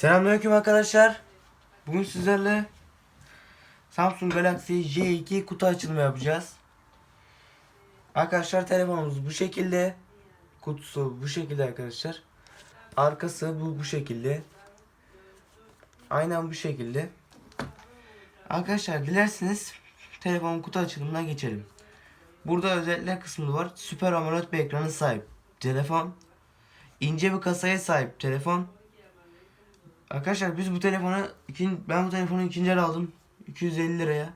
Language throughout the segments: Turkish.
Selamünaleyküm arkadaşlar. Bugün sizlerle Samsung Galaxy J2 kutu açılımı yapacağız. Arkadaşlar telefonumuz bu şekilde. Kutusu bu şekilde arkadaşlar. Arkası bu bu şekilde. Aynen bu şekilde. Arkadaşlar dilerseniz telefonun kutu açılımına geçelim. Burada özellikler kısmı var. Süper AMOLED bir ekranı sahip telefon. ince bir kasaya sahip telefon. Arkadaşlar biz bu telefonu ikin, ben bu telefonu ikinci el aldım 250 liraya.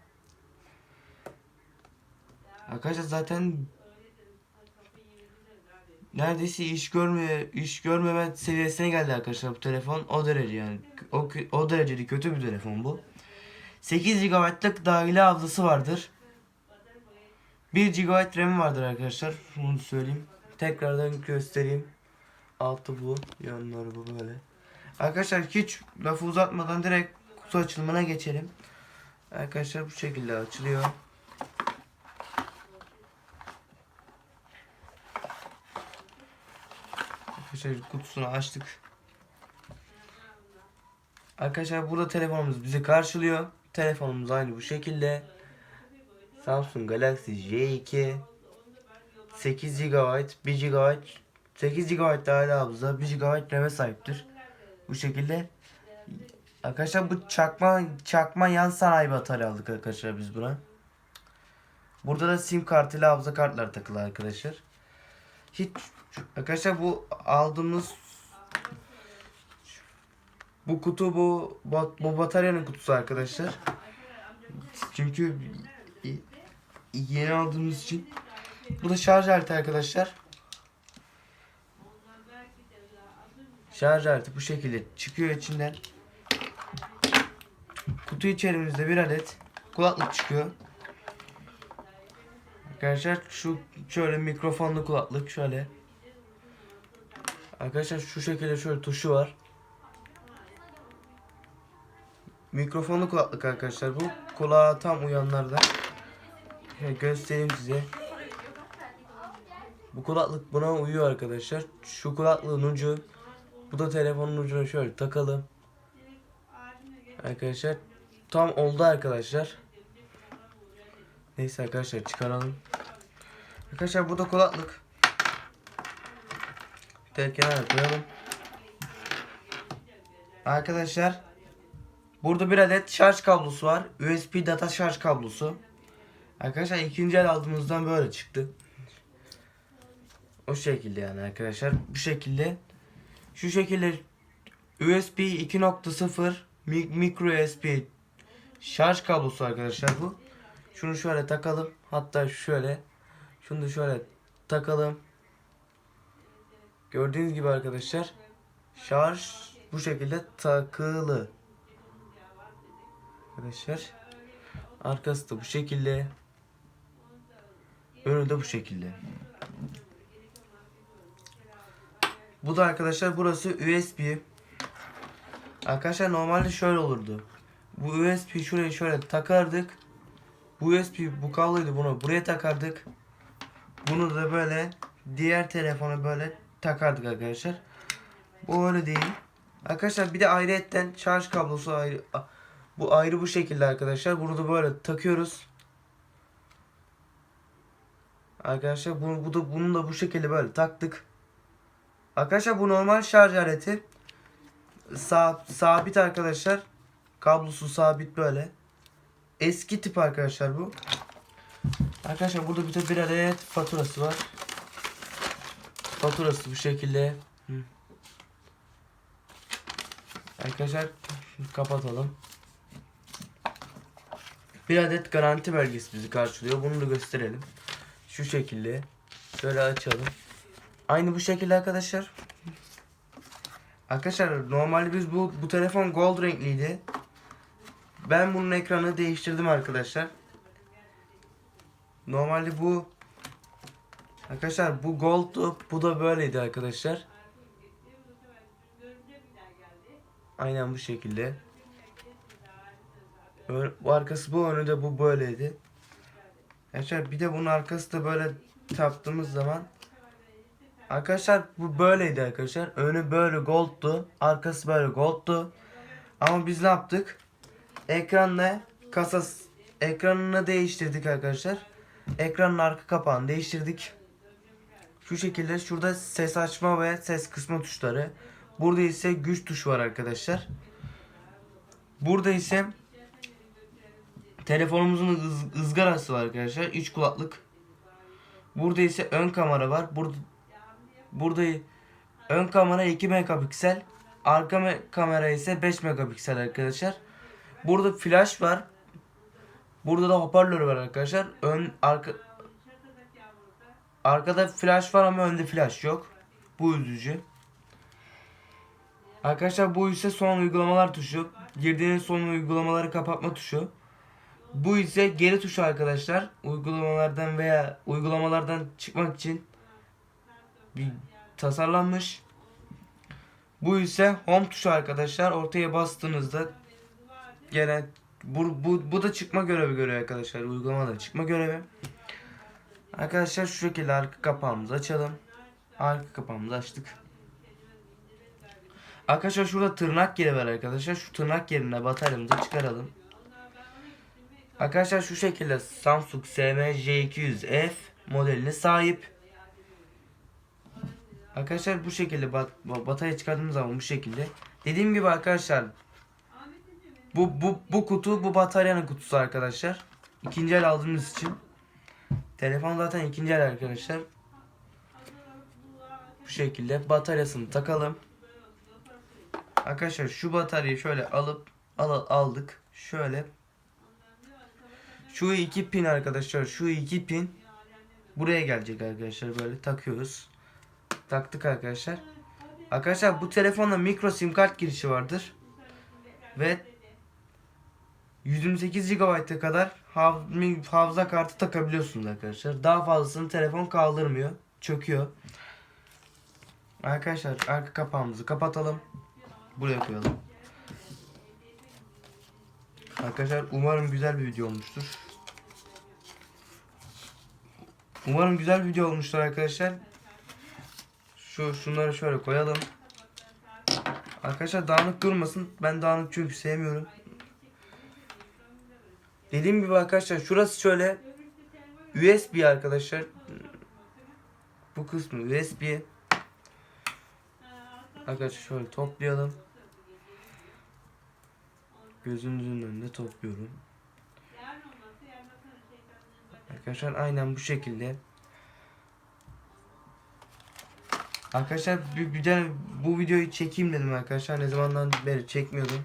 Arkadaşlar zaten neredeyse iş görme iş görmeme seviyesine geldi arkadaşlar bu telefon o derece yani o, o derecede kötü bir telefon bu. 8 GB'lık dahili hafızası vardır. 1 GB RAM vardır arkadaşlar. Bunu söyleyeyim. Tekrardan göstereyim. Altı bu, yanları bu böyle. Arkadaşlar hiç lafı uzatmadan direkt kutu açılımına geçelim. Arkadaşlar bu şekilde açılıyor. Arkadaşlar kutusunu açtık. Arkadaşlar burada telefonumuz bizi karşılıyor. Telefonumuz aynı bu şekilde. Samsung Galaxy J2 8 GB, 1 GB, 8 GB dahil hafıza, 1 GB RAM'e sahiptir. Bu şekilde Arkadaşlar bu çakma çakma yan sanayi batarya aldık arkadaşlar biz buna. Burada da sim kartıyla hafıza kartları takılı arkadaşlar. Hiç arkadaşlar bu aldığımız bu kutu bu, bu bataryanın kutusu arkadaşlar. Çünkü yeni aldığımız için. Bu da şarj aleti arkadaşlar. Şarj aleti bu şekilde çıkıyor içinden. Kutu içerimizde bir adet kulaklık çıkıyor. Arkadaşlar şu şöyle mikrofonlu kulaklık şöyle. Arkadaşlar şu şekilde şöyle tuşu var. Mikrofonlu kulaklık arkadaşlar bu. Kulağa tam uyanlardan. Şöyle göstereyim size. Bu kulaklık buna uyuyor arkadaşlar. Şu kulaklığın ucu bu da telefonun ucuna şöyle takalım. Arkadaşlar tam oldu arkadaşlar. Neyse arkadaşlar çıkaralım. Arkadaşlar bu da kulaklık. Tel kenara koyalım. Arkadaşlar burada bir adet şarj kablosu var. USB data şarj kablosu. Arkadaşlar ikinci el aldığımızdan böyle çıktı. O şekilde yani arkadaşlar. Bu şekilde. Şu şekilde USB 2.0 mi- micro USB şarj kablosu arkadaşlar bu. Şunu şöyle takalım. Hatta şöyle. Şunu da şöyle takalım. Gördüğünüz gibi arkadaşlar şarj bu şekilde takılı. Arkadaşlar arkası da bu şekilde. Önü de bu şekilde. Bu da arkadaşlar burası USB. Arkadaşlar normalde şöyle olurdu. Bu USB şuraya şöyle takardık. Bu USB bu kabloydu bunu buraya takardık. Bunu da böyle diğer telefona böyle takardık arkadaşlar. Bu öyle değil. Arkadaşlar bir de ayrıyetten şarj kablosu ayrı. Bu ayrı bu şekilde arkadaşlar. Bunu da böyle takıyoruz. Arkadaşlar bunu, bu da bunu da bu şekilde böyle taktık. Arkadaşlar bu normal şarj aleti. Sa sabit arkadaşlar. Kablosu sabit böyle. Eski tip arkadaşlar bu. Arkadaşlar burada bir de bir adet faturası var. Faturası bu şekilde. Hı. Arkadaşlar kapatalım. Bir adet garanti belgesi bizi karşılıyor. Bunu da gösterelim. Şu şekilde. Şöyle açalım. Aynı bu şekilde arkadaşlar. Arkadaşlar normalde biz bu bu telefon gold renkliydi. Ben bunun ekranı değiştirdim arkadaşlar. Normalde bu Arkadaşlar bu gold'du. Bu da böyleydi arkadaşlar. Aynen bu şekilde. Bu arkası bu önü de bu böyleydi. Arkadaşlar bir de bunun arkası da böyle taptığımız zaman Arkadaşlar bu böyleydi arkadaşlar. Önü böyle goldtu. Arkası böyle goldtu. Ama biz ne yaptık? Ekranla kasas ekranını değiştirdik arkadaşlar. Ekranın arka kapağını değiştirdik. Şu şekilde şurada ses açma ve ses kısma tuşları. Burada ise güç tuşu var arkadaşlar. Burada ise telefonumuzun ız- ızgarası var arkadaşlar. 3 kulaklık. Burada ise ön kamera var. Burada burada ön kamera 2 megapiksel. Arka me- kamera ise 5 megapiksel arkadaşlar. Burada flash var. Burada da hoparlör var arkadaşlar. Ön arka Arkada flash var ama önde flash yok. Bu üzücü. Arkadaşlar bu ise son uygulamalar tuşu. Girdiğiniz son uygulamaları kapatma tuşu. Bu ise geri tuşu arkadaşlar. Uygulamalardan veya uygulamalardan çıkmak için tasarlanmış. Bu ise home tuşu arkadaşlar. Ortaya bastığınızda gelen bu, bu, bu da çıkma görevi görüyor arkadaşlar. Uygulamada çıkma görevi. Arkadaşlar şu şekilde arka kapağımızı açalım. Arka kapağımızı açtık. Arkadaşlar şurada tırnak yeri var arkadaşlar. Şu tırnak yerine bataryamızı çıkaralım. Arkadaşlar şu şekilde Samsung SM-J200F modeline sahip. Arkadaşlar bu şekilde bat batarya çıkardığımız zaman bu şekilde. Dediğim gibi arkadaşlar bu bu bu kutu bu bataryanın kutusu arkadaşlar. İkinci el aldığımız için. Telefon zaten ikinci el arkadaşlar. Bu şekilde bataryasını takalım. Arkadaşlar şu bataryayı şöyle alıp al aldık. Şöyle şu iki pin arkadaşlar şu iki pin buraya gelecek arkadaşlar böyle takıyoruz. Taktık arkadaşlar. Arkadaşlar bu telefonda micro sim kart girişi vardır. Ve 128 GB'a kadar hafıza kartı takabiliyorsunuz arkadaşlar. Daha fazlasını telefon kaldırmıyor. Çöküyor. Arkadaşlar arka kapağımızı kapatalım. Buraya koyalım. Arkadaşlar umarım güzel bir video olmuştur. Umarım güzel bir video olmuştur arkadaşlar. Şu şunları şöyle koyalım. Arkadaşlar dağınık durmasın. Ben dağınık çünkü sevmiyorum. Dediğim gibi arkadaşlar şurası şöyle USB arkadaşlar. Bu kısmı USB. Arkadaşlar şöyle toplayalım. Gözünüzün önünde topluyorum. Arkadaşlar aynen bu şekilde. Arkadaşlar bir, bir de bu videoyu çekeyim dedim arkadaşlar. Ne zamandan beri çekmiyordum.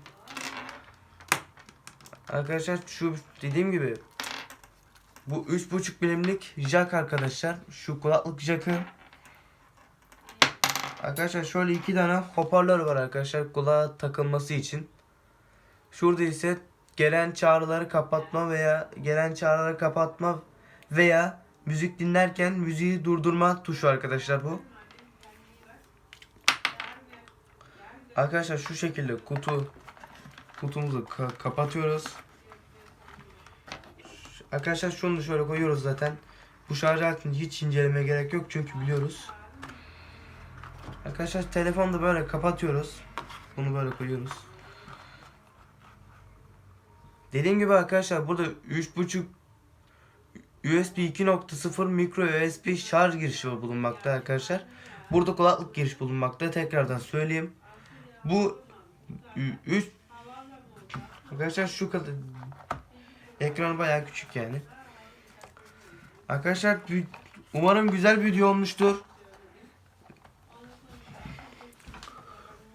Arkadaşlar şu dediğim gibi bu 3.5 milimlik jack arkadaşlar. Şu kulaklık jackı. Arkadaşlar şöyle iki tane hoparlör var arkadaşlar kulağa takılması için. Şurada ise gelen çağrıları kapatma veya gelen çağrıları kapatma veya müzik dinlerken müziği durdurma tuşu arkadaşlar bu. Arkadaşlar şu şekilde kutu kutumuzu ka- kapatıyoruz. Arkadaşlar şunu şöyle koyuyoruz zaten. Bu şarj aletini hiç incelemeye gerek yok çünkü biliyoruz. Arkadaşlar telefonu da böyle kapatıyoruz. Bunu böyle koyuyoruz. Dediğim gibi arkadaşlar burada 3.5 USB 2.0 micro USB şarj girişi bulunmakta arkadaşlar. Burada kulaklık giriş bulunmakta. Tekrardan söyleyeyim. Bu 3 Arkadaşlar şu kadar ekranı bayağı küçük yani. Arkadaşlar umarım güzel bir video olmuştur.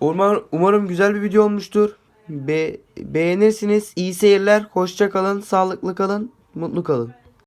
Umarım, umarım güzel bir video olmuştur. Be beğenirsiniz. İyi seyirler. Hoşça kalın. Sağlıklı kalın. Mutlu kalın.